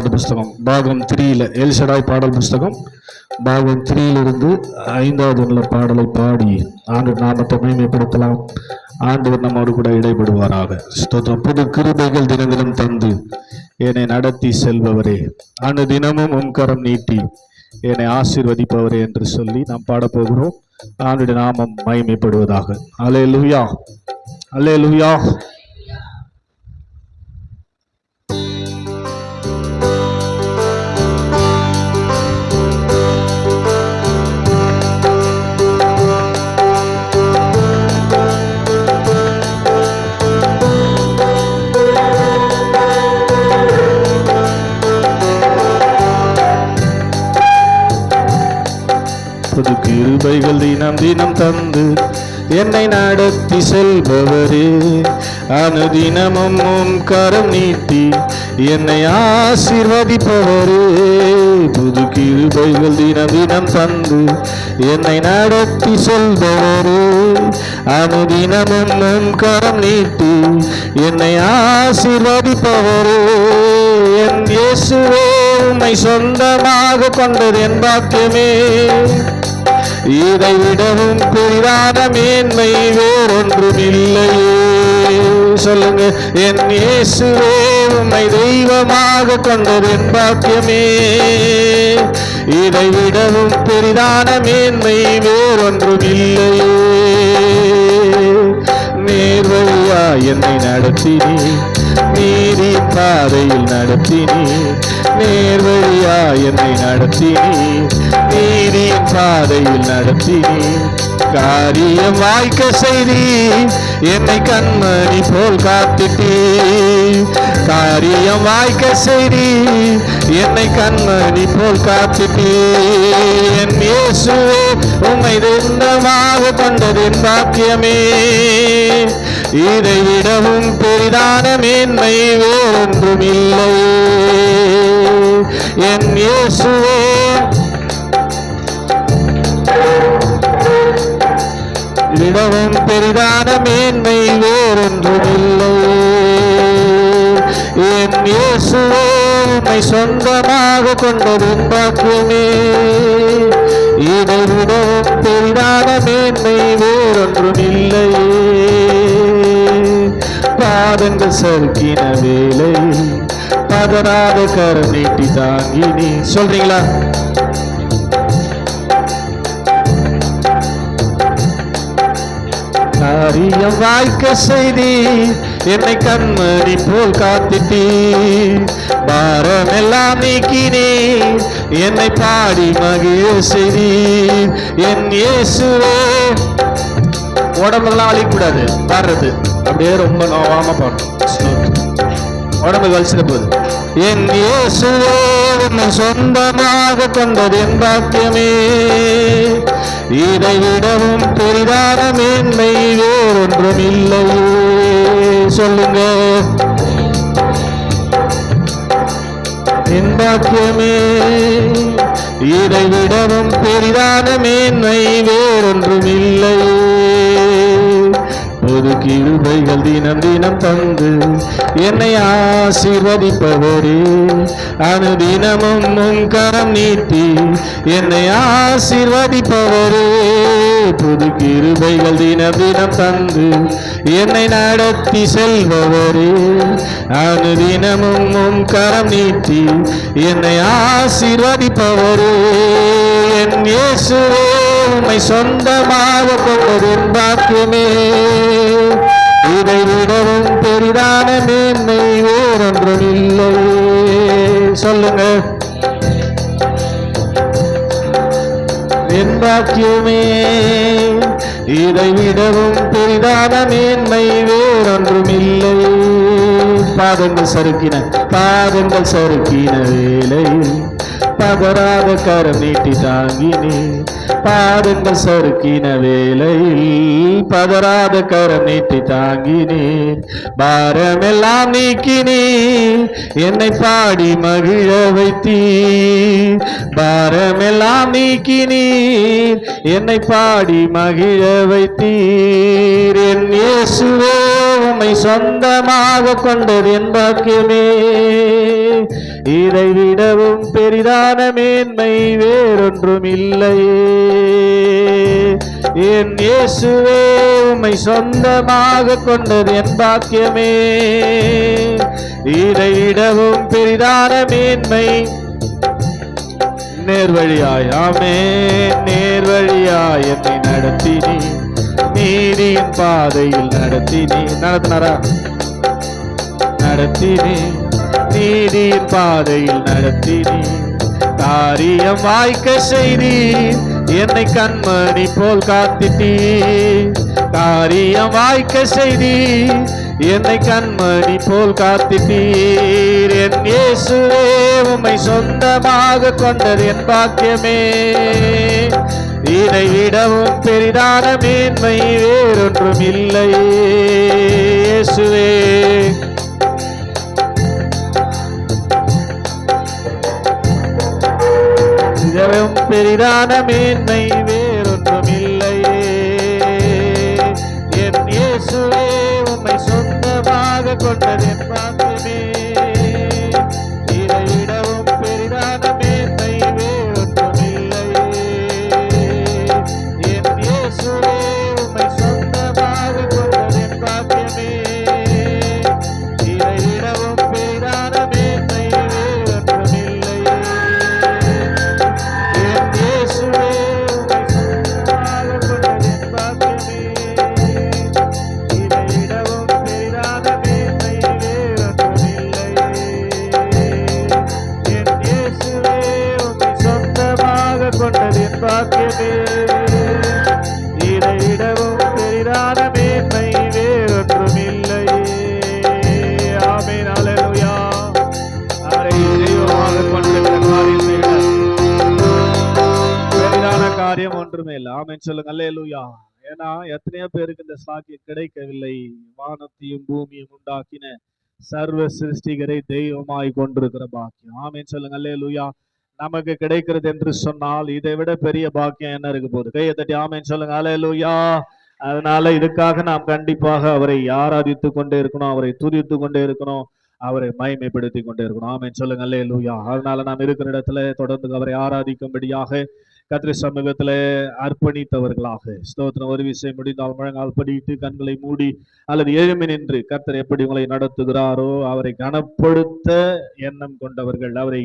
முதலாவது பாட்டு புஸ்தகம். பாகம் த்ரீயில் எல்சடாய் பாடல் புஸ்தகம். பாகம் த்ரீயிலிருந்து ஐந்தாவது உள்ள பாடலை பாடி ஆண்டு நாமத்தை மேம்படுத்தலாம் ஆண்டவர் நம்மோடு கூட இடைபடுவாராக. ஸ்தோத்திரம். புது கிருபைகள் தினம் தினம் தந்து என்னை நடத்தி செல்பவரே. அனு தினமும் உன்கரம் நீட்டி என்னை ஆசீர்வதிப்பவரே என்று சொல்லி நாம் பாடப்போகிறோம் ஆண்டுடைய நாமம் மயமைப்படுவதாக அலே லுயா அலே லுயா புது கிருபைகள் தினம் தினம் தந்து என்னை நடத்தி செல்பவரே. அனுதினமும் உம் கரம் நீட்டி என்னை ஆசிர்வதிப்பவரே. புது கிருபைகள் தினம் தினம் தந்து என்னை நடத்தி செல்பவரே. அனுதினமும் உம் கரம் நீட்டி என்னை ஆசிர்வதிப்பவரே. என் இயேசுவே உம்மை சொந்தமாக கொண்டது என் பாக்கியமே. இதை விடவும் பெரிதான மேன்மை வேறொன்றும் இல்லையே சொல்லுங்க என் இயேசுவே உம்மை தெய்வமாக கொண்டது என் பாக்கியமே. இதை விடவும் பெரிதான மேன்மை வேறொன்றும் இல்லையே நேர்வழியா என்னை நடத்தினேன் நீதி பாதையில் நடத்தினீ நேர்வழியா என்னை நடத்தினீ நீதியின் பாதையில் நடத்தினீ காரியம் வாய்க்க செய்தி என்னை கண்மணி போல் காத்திட்டீ காரியம் வாய்க்க செய்தி என்னை கண்மணி போல் காத்திட்டீ என் இயேசுவே உம்மை தெந்தமாக கொண்டதின் பாக்கியமே. இதை விடவும் பெரிதான மேன்மை வேறொன்றும் இல்லை என் இயேசுவே. விடவும் பெரிதான மேன்மை வேறொன்றும் இல்லை என் இயேசுவே உம்மை சொந்தமாக கொண்டதின் பாக்கியமே. இதை விடவும் பெரிதான மேன்மை வேறொன்றும் இல்லை பாதங்கள் சறுக்கின வேலை பதறாத கரம் நீட்டி தாங்கினி சொல்றீங்களா? காரியம் வாய்க்க செய்தி என்னை கண்மணி போல் காத்திட்டீ பாரம் எல்லாம் நீக்கினே என்னை பாடி மகிழ்ச்சி செய்தி என் இயேசுவே. உடம்பெல்லாம் வலிக்கூடாது வர்றது. அப்படியே ரொம்ப நோவாம பாடணும். உடம்பு வலிச்சிட போகுது. என் இயேசுவே சொந்தமாக கொண்டது என் பாக்கியமே. இதை விடவும் பெரிதான மேன்மை வேறொன்றும் இல்லையே. சொல்லுங்க. என் பாக்கியமே இதை விடவும் பெரிதான மேன்மை வேறொன்றும் இல்லையே. பொது கிருபைகள் தினம் தினம் தந்து என்னை ஆசீர்வதிப்பவரே. அனுதினமும் உன் கரம் நீட்டி என்னை ஆசீர்வதிப்பவரே. புது கிருபைகள் தினம் தினம் தந்து என்னை நடத்தி செல்பவரே. அனுதினமும் உன் கரம் நீட்டி என்னை ஆசீர்வதிப்பவரே. என் இயேசுவே. உண்மை சொந்தமாக கொண்டதின் பாக்கியமே. இதை விடவும் பெரிதான மேன்மை வேறொன்றும் இல்லை. சொல்லுங்க என் பாக்கியமே இதை விடவும் பெரிதான மேன்மை வேறொன்றும் இல்லை. பாதங்கள் சறுக்கின பாதங்கள் சறுக்கின வேலை பதறாத கரம் நீட்டி தாங்கினே பாதங்கள் சறுக்கின வேலையில் பதறாத கரம் நீட்டி தாங்கினீர் பாரமெல்லாம் நீக்கினீர் என்னை பாடி மகிழ வைத்தீ பாரமெல்லாம் நீக்கினீர் என்னை பாடி மகிழ வைத்தீர். என் இயேசுவே உம்மை சொந்தமாக கொண்டது என் பாக்கியமே. இதை விடவும் பெரிதான மேன்மை வேறொன்றும் இல்லையே என் இயேசுவே உம்மை சொந்தமாக கொண்டது என் பாக்கியமே. இதை விடவும் பெரிதான மேன்மை நேர்வழியாய் ஆமே நேர்வழியாய் என்னை நடத்தினி நீதியின் பாதையில் நடத்தினி நடத்தினாரா? நடத்தினி. நீதியின் பாதையில் நடத்தினீர். காரியம் வாய்க்க செய்தீர் என்னை கண்மணி போல் காத்திட்டீர். காரியம் வாய்க்க செய்தீர் என்னை கண்மணி போல் காத்திட்டீர். என் இயேசுவே உம்மை சொந்தமாக கொண்டது என் பாக்கியமே. இதை விடவும் பெரிதான மேன்மை வேறொன்றும் இல்லையே. இயேசுவே இதவும் பெரிதான மேன்மை வேறொன்றும் இல்லையே என் இயேசுவே உம்மை சொந்தமாக கொண்டது என் பாக்கியமே. பாக்கியமே. இதை விடவும் பெரிதான மேன்மை வேறொன்றும் இல்லையே ஆமே ஹalleluya. அவரை தெய்வமாக கொண்டிருக்கிற காரியத்தை பெரிதான காரியம் ஒன்றுமே இல்லை. ஆமென் சொல்லுங்க. அல்லேலூயா ஏன்னா எத்தனையோ பேருக்கு இந்த சாக்கியம் கிடைக்கவில்லை. வானத்தையும் பூமியும் உண்டாக்கின சர்வ சிருஷ்டிகரை தெய்வமாய் கொண்டிருக்கிற பாக்கியம். ஆமென் சொல்லுங்க. அல்லேலூயா நமக்கு கிடைக்கிறது என்று சொன்னால் இதை விட பெரிய பாக்கியம் என்ன இருக்க போகுது? கையை தட்டி ஆமைன்னு சொல்லுங்க. அலையலூயா அதனால இதுக்காக நாம் கண்டிப்பாக அவரை ஆராதித்து கொண்டே இருக்கணும் அவரை துதித்து கொண்டே இருக்கணும் அவரை மயமைப்படுத்தி கொண்டே இருக்கணும். ஆமைன்னு சொல்லுங்க. அல்லேலூயா அதனால நாம் இருக்கிற இடத்துல தொடர்ந்து அவரை ஆராதிக்கும்படியாக கத்திரி சமூகத்தில் அர்ப்பணித்தவர்களாக. ஸ்தோத்திரம். ஒரு விஷயம் முடிந்தால் முழங்கால் படிட்டு கண்களை மூடி அல்லது எழுமி நின்று கர்த்தர் எப்படி உங்களை நடத்துகிறாரோ அவரை கனப்படுத்த எண்ணம் கொண்டவர்கள் அவரை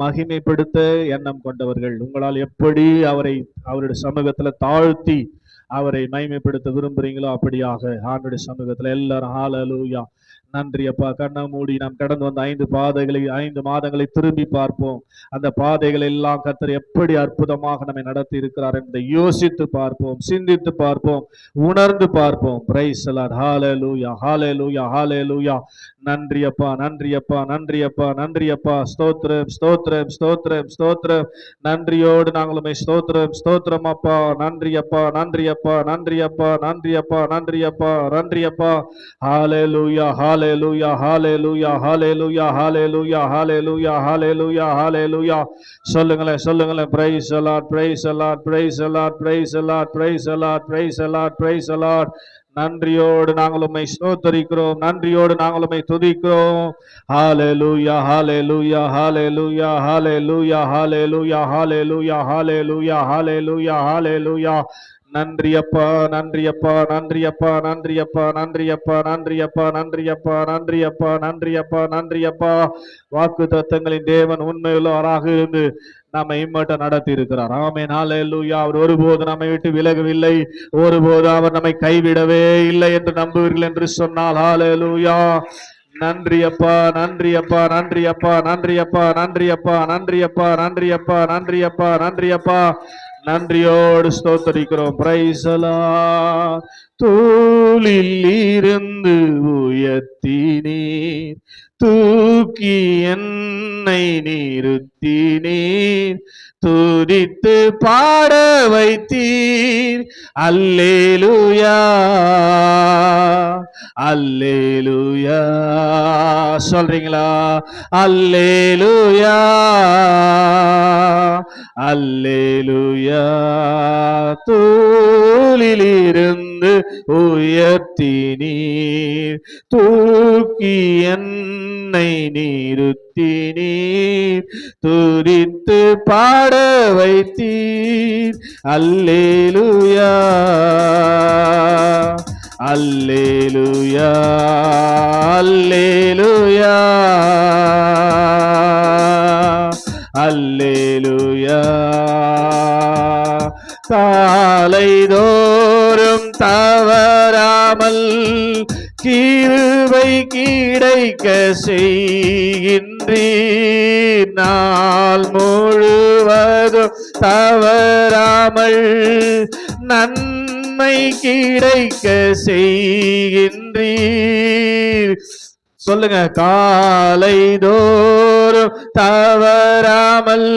மகிமைப்படுத்த எண்ணம் கொண்டவர்கள் உங்களால் எப்படி அவரை அவருடைய சமூகத்தில் தாழ்த்தி அவரை மகிமைப்படுத்த விரும்புறீங்களோ அப்படியாக ஆண்டுடைய சமூகத்தில் எல்லாரும் ஹalleluya நன்றி அப்பா. கண்ணை மூடி நாம் கடந்து வந்த ஐந்து பாதைகளை ஐந்து மாதங்களை திரும்பி பார்ப்போம். அந்த பாதைகள் எல்லாம் கத்தர் எப்படி அற்புதமாக நம்மை நடத்தி இருக்கிறார் என்பதை யோசித்து பார்ப்போம் சிந்தித்து பார்ப்போம் உணர்ந்து பார்ப்போம். பிரைஸ் அலாட் ஹalleluya ஹalleluya ஹalleluya நன்றி அப்பா நன்றி அப்பா நன்றி அப்பா நன்றி அப்பா. ஸ்தோத்ரம் ஸ்தோத்ரம் ஸ்தோத்ரம் ஸ்தோத்ரம் நன்றியோடு நாங்களுமே ஸ்தோத்ரம் ஸ்தோத்ரம் அப்பா. நன்றி அப்பா நன்றி அப்பா நன்றி அப்பா நன்றி அப்பா நன்றி அப்பா நன்றி அப்பா. ஹalleluya ஹalleluya ஹalleluya ஹalleluya ஹalleluya ஹalleluya ஹalleluya ஹalleluya சொல்லுங்களேன் சொல்லுங்களேன் praise the lord praise the lord praise the lord praise the lord praise the lord praise the lord praise the lord நன்றியோடு நாங்கள் உம்மை ஸ்தோத்தரிக்கிறோம் நன்றியோடு நாங்கள் உம்மை துதிக்கிறோம் ஹalleluya ஹalleluya ஹalleluya ஹalleluya ஹalleluya ஹalleluya ஹalleluya ஹalleluya ஹalleluya நன்றி அப்பா நன்றி அப்பா நன்றி அப்பா நன்றி அப்பா நன்றி அப்பா நன்றி அப்பா நன்றி அப்பா நன்றி அப்பா நன்றி அப்பா நன்றி அப்பா வாக்கு தத்தங்களின் தேவன் உண்மையுள்ளவராக இருந்து நம்மை இம்மட்டம் நடத்தி இருக்கிறார் ஆமே ஹalleluya அவர் ஒருபோது நம்மை விட்டு விலகவில்லை ஒருபோது அவர் நம்மை கைவிடவே இல்லை என்று நம்புவீர்கள் என்று சொன்னால் ஹalleluya நன்றி அப்பா நன்றி அப்பா நன்றி அப்பா நன்றி அப்பா நன்றி அப்பா நன்றி அப்பா நன்றி அப்பா நன்றி அப்பா நன்றி அப்பா நன்றியோடு ஸ்தோத்தரிக்கிறோம். பிரைசலா தூளில் இருந்து உயர்த்தினீர். தூக்கி என்னை நிறுத்தினீர். துதித்து பாட வைத்தீர். அல்லேலுயா. அல்லேலுயா. சொல்றீங்களா? அல்லேலுயா. அல்லே உயர்த்தினீர் தூக்கி என்னை நிறுத்தினீர் துரித்து பாட வைத்தீர். அல்லேலுயா அல்லேலுயா அல்லேலூயா அல்லேலூயா. காலைதோறும் தவறாமல் கீழ்வை கீடைக்க செய்கின்றீர் நாள் முழுவதும் தவறாமல் நன்மை கிடைக்க செய்கின்றீர். சொல்லுங்க காலை தோறும் தவறாமல்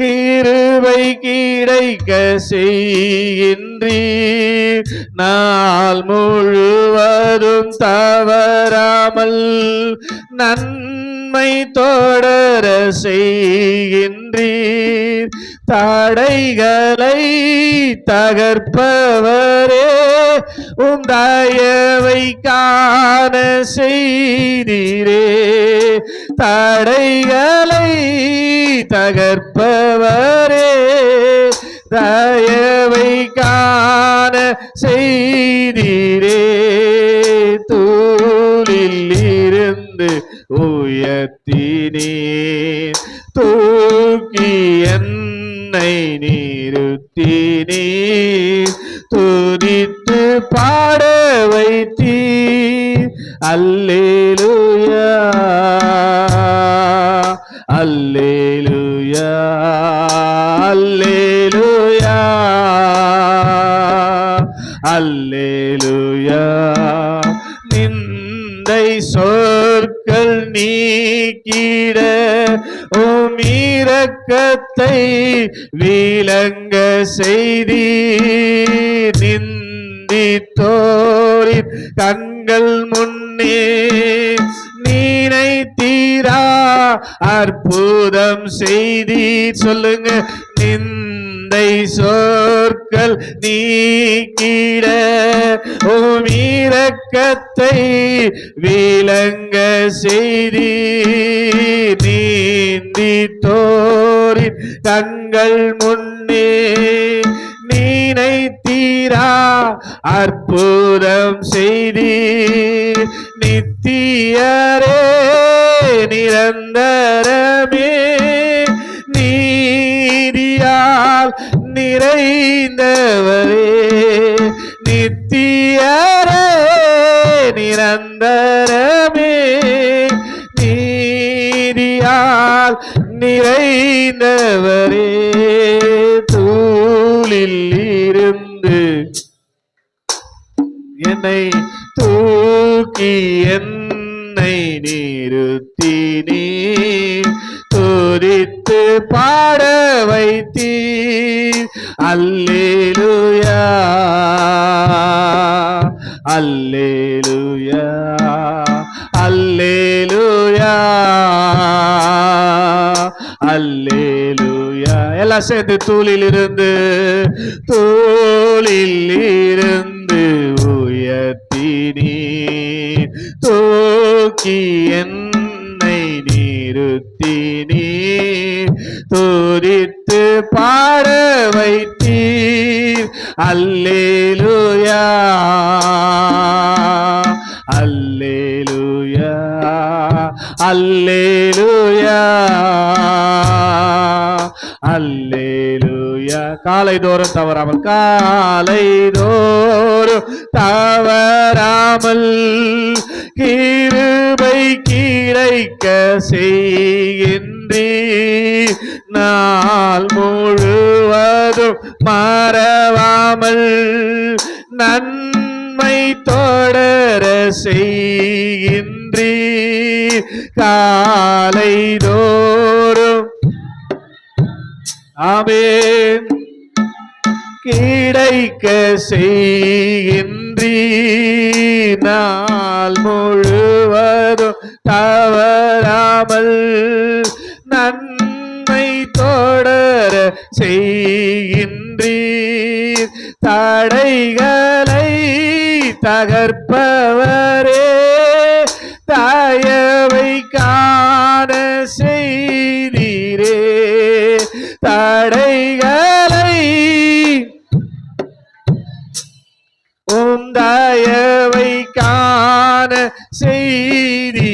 கீருவை கிடைக்க செய்கின்றீர். நாள் முழுவதும் தவறாமல் நன்மை தொடர செய்கின்றீர். தடைகளை தகர்ப்பவரே உம் தயவை காண செய்தீரே. தடைகளை தகர்ப்பவரே தயவை காண செய்தீரே. தூளில் இருந்து உயர்த்தினேன் தூக்கி என் என்னை நிறுத்தினீர். துதித்து பாட வைத்தீர். அல்லேலுயா. அல்லேலுயா. அல்லேலுயா. அல்லேலுயா. நிந்தை சொற்கள் நீக்கிட மீரக்கத்தை வீலங்க செய்தி நிந்தித்தோரின் கண்கள் முன்னே நீனை தீரா அற்புதம் செய்தி சொல்லுங்க நிந்தை சொற்கள் நீக்கிட உம் இரக்கத்தை விளங்க செய்தி நீந்தி தோரின் தங்கள் முன்னே நீனை தீரா அற்புதம் செய்தி நித்தியரே நிரந்தரமே நிறைந்தவரே நித்தியரே நிரந்தரமே. நீதியால் நிறைந்தவரே தூளில் இருந்து என்னை தூக்கி என்னை நிறுத்தினே. துதித்து பாட வைத்தீர். அல்லேலுயா அல்லேலுயா அல்லேலுயா அல்லேலுயா எல்லாம் சேர்ந்து தூளில் இருந்து தூளில் இருந்து உயர்த்தினி தூக்கி என்னை நிறுத்தினி துதித்து பாட வைத்தீர். அல்லேலூயா. அல்லேலூயா. அல்லேலூயா. அல்லேலூயா. காலை தோறும் தவறாமல் காலை தோறும் தவறாமல் கீருபை கீழைக்க செய்கின்றீர். நாள் முழுவதும் மறவாமல் நன்மை தொடர செய்கின்றீர். காலை தோறும் ஆமென். கிடைக்க செய்கின்றீ நாள் முழுவதும் தவறாமல் செய்கின்றீர். தடைகளை தகர்ப்பவரே தயவை காண செய்தீரே. தடைகளை உம் தயவை காண செய்தீர்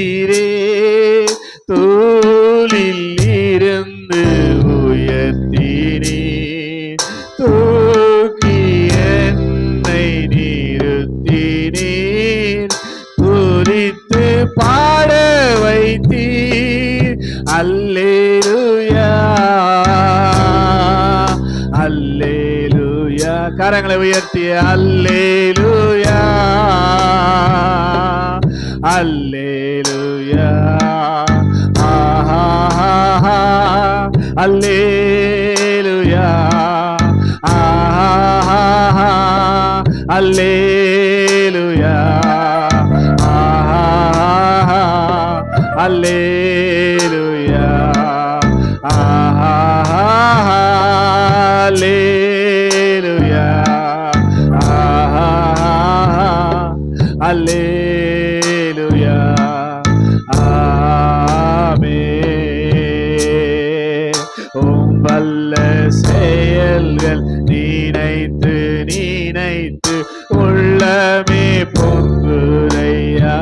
அல்லேலுயா கரங்களை உயர்த்திய அல்லேலுயா அல்லேலுயா ஆஹா அல்லேலுயா நினைத்து நினைத்து உள்ளமே பொங்குதையா?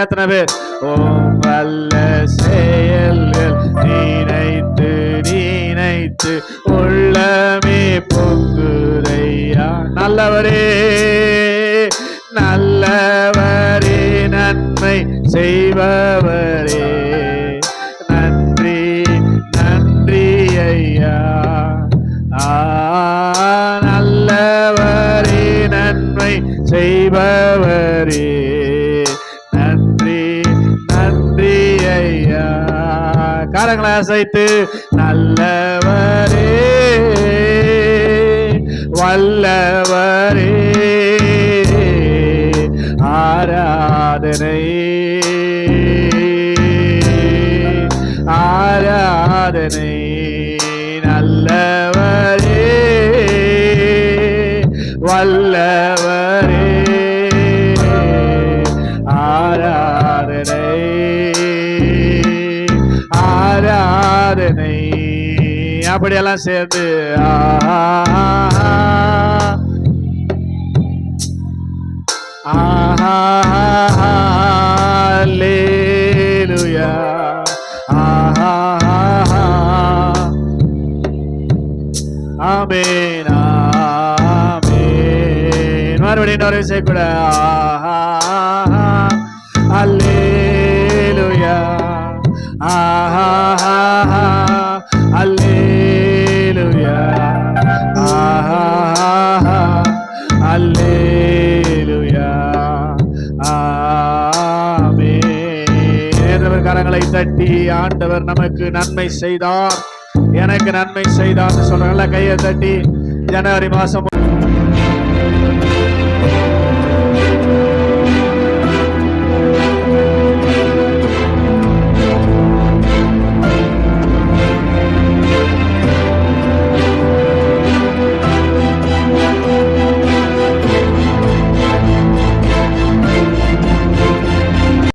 எத்தனை பேர்? உம் வல்ல செயல்கள் நினைத்து நினைத்து உள்ளமே பொங்குதையா? நல்லவரே நல்லவரே நன்மை செய்பவரே. கரங்களை அசைத்து நல்லவரே வல்லவரே ஆராதனை ஆராதனை நல்லவரே வல்லவரே ஆராதனை அப்படியெல்லாம் சேர்ந்து ஆஹா ஆமேன் அல்லேலூயா மறுபடியும் இன்னொரு விஷயம் கூட ஆஹா அல்லேலூயா ஆஹா கரங்களை தட்டி ஆண்டவர் நமக்கு நன்மை செய்தார். எனக்கு நன்மை செய்தார் சொல்றாங்கல்ல கையை தட்டி. ஜனவரி மாசம்